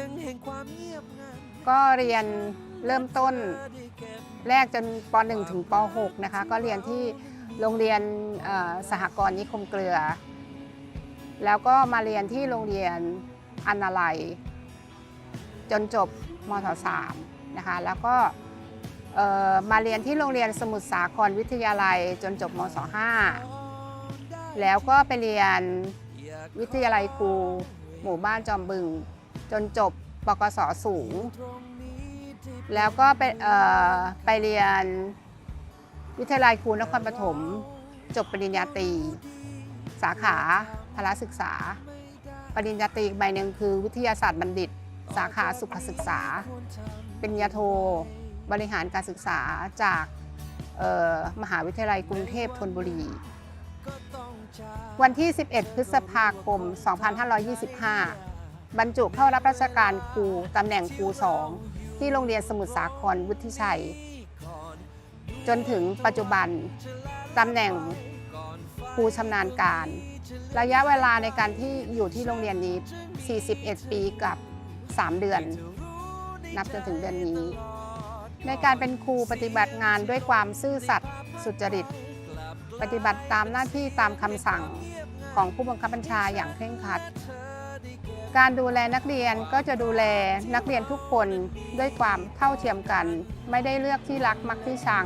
ง ก็เรียนเริ่มต้นแรกจนป .1 ถึงป .6 นะคะ ก็เรียนที่โรงเรียนสหกรณ์นิคมเกลือ แล้วก็มาเรียนที่โรงเรียนอนาลัย จนจบมศ3นะคะ แล้วก็มาเรียนที่โรงเรียนสมุทรสาครวิทยาลัยจนจบมศ5แล้วก็ไปเรียนวิทยาลัยครูหมู่บ้านจอมบึง จนจบ ปกศสูง แล้วก็ไปไปเรียนวิทยาลัยครูนครปฐมจบปริญญาตรี สาขาพละศึกษา ปริญญาตรีใบหนึ่งคือวิทยาศาสตร์บัณฑิต สาขาสุขศึกษา ปริญญาโท บริหารการศึกษาจากมหาวิทยาลัยกรุงเทพธนบุรี วันที่ 11 พฤษภาคม 2525 บรรจุเข้ารับราชการครูตำแหน่งครูสองที่โรงเรียนสมุทรสาครวุฒิชัย จนถึงปัจจุบันตำแหน่งครูชำนาญการ ระยะเวลาในการที่อยู่ที่โรงเรียนนี้ 41 ปีกับ 3 เดือน นับจนถึงเดือนนี้ ในการเป็นครูปฏิบัติงานด้วยความซื่อสัตย์สุจริต ปฏิบัติตามหน้าที่ตามคำสั่งของผู้บังคับบัญชาอย่างเคร่งครัด การดูแลนักเรียนก็จะดูแลนักเรียนทุกคนด้วยความเท่าเทียมกัน ไม่ได้เลือกที่รักมักที่ชัง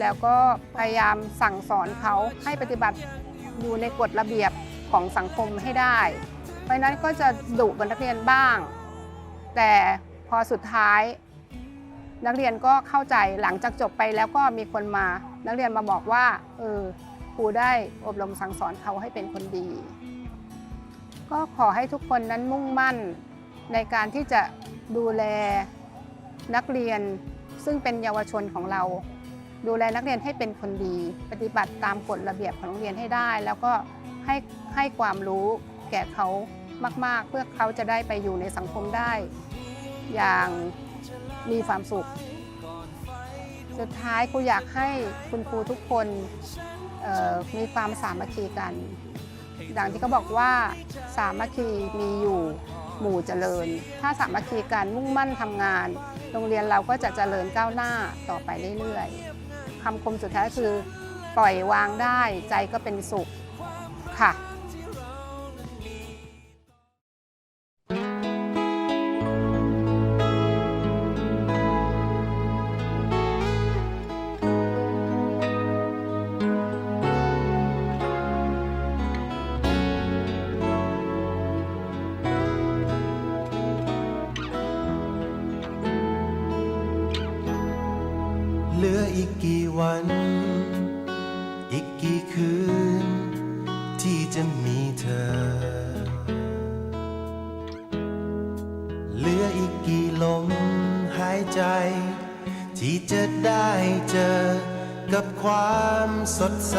แล้วก็พยายามสั่งสอนเขาให้ปฏิบัติอยู่ในกฎระเบียบของสังคมให้ได้ เพราะนั้นก็จะดุกับนักเรียนบ้าง แต่พอสุดท้าย นักเรียนก็เข้าใจหลังจากจบไปแล้วก็มีคนมา นักเรียนมาบอกว่าเออครูได้อบรมสั่งสอนเขาให้เป็นคนดี ก็ขอให้ทุกคนนั้นมุ่งมั่นในการที่จะดูแลนักเรียนซึ่งเป็นเยาวชนของเรา ดูแลนักเรียนให้เป็นคนดี ปฏิบัติตามกฎระเบียบของโรงเรียนให้ได้ แล้วก็ให้ให้ความรู้แก่เขามาก ๆ เพื่อเขาจะได้ไปอยู่ในสังคมได้ อย่างมีความสุข สุดท้ายครูอยากให้คุณครูทุกคนมีความสามัคคีกัน ดังที่เขาบอกว่าสามัคคีมีอยู่หมู่เจริญ ถ้าสามัคคีการมุ่งมั่นทำงาน โรงเรียนเราก็จะเจริญก้าวหน้าต่อไปเรื่อยๆคำคมสุดท้ายคือ ปล่อยวางได้ใจก็เป็นสุขค่ะ ออีกกี่วัน อีกกี่คืน ที่จะมีเธอ เหลืออีกกี่ลมหายใจ ที่จะได้เจอกับความสดใส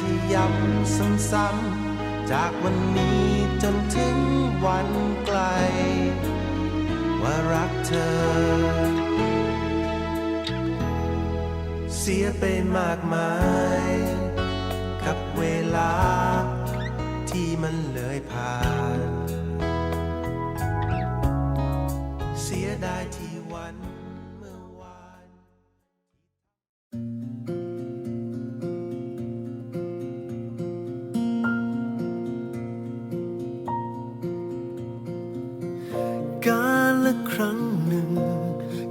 ที่ย้ำซ้ำๆจากวันนี้จนถึงวันไกล ว่ารักเธอ เสียไปมากมาย กับเวลาที่มันเลยผ่าน ครั้งหนึ่ง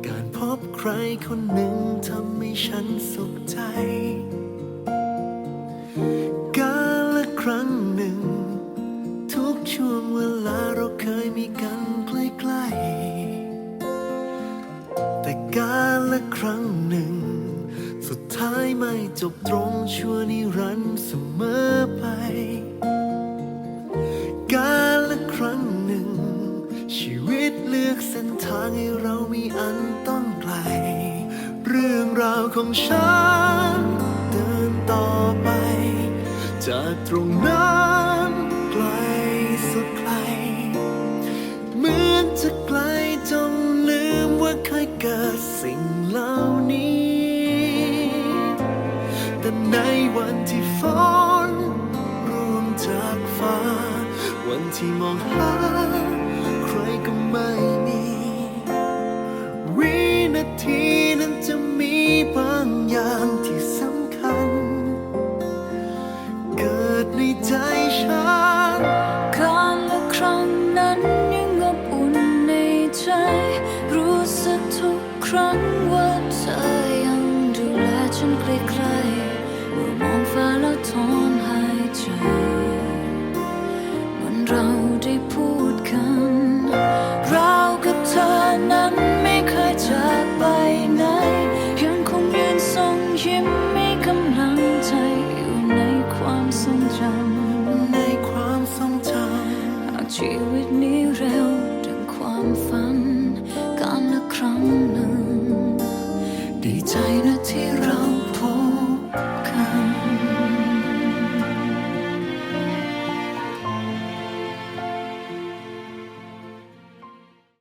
การพบใครคนหนึ่งทำให้ฉันสุขใจ ของฉัน เดินต่อไป จากตรงนั้นไกลสุดไกล เหมือนจะไกลจนลืมว่าเคยเกิดสิ่งเหล่านี้ แต่ในวันที่ฝนร่วงจากฟ้า วันที่มองหาใครก็ไม่มี วินาที นั้นยังอบอุ่นในใจ รู้สึกทุกครั้งว่าเธอยังดูแลฉันใกล้ๆเมื่อมองฟ้าแล้วทอน ใน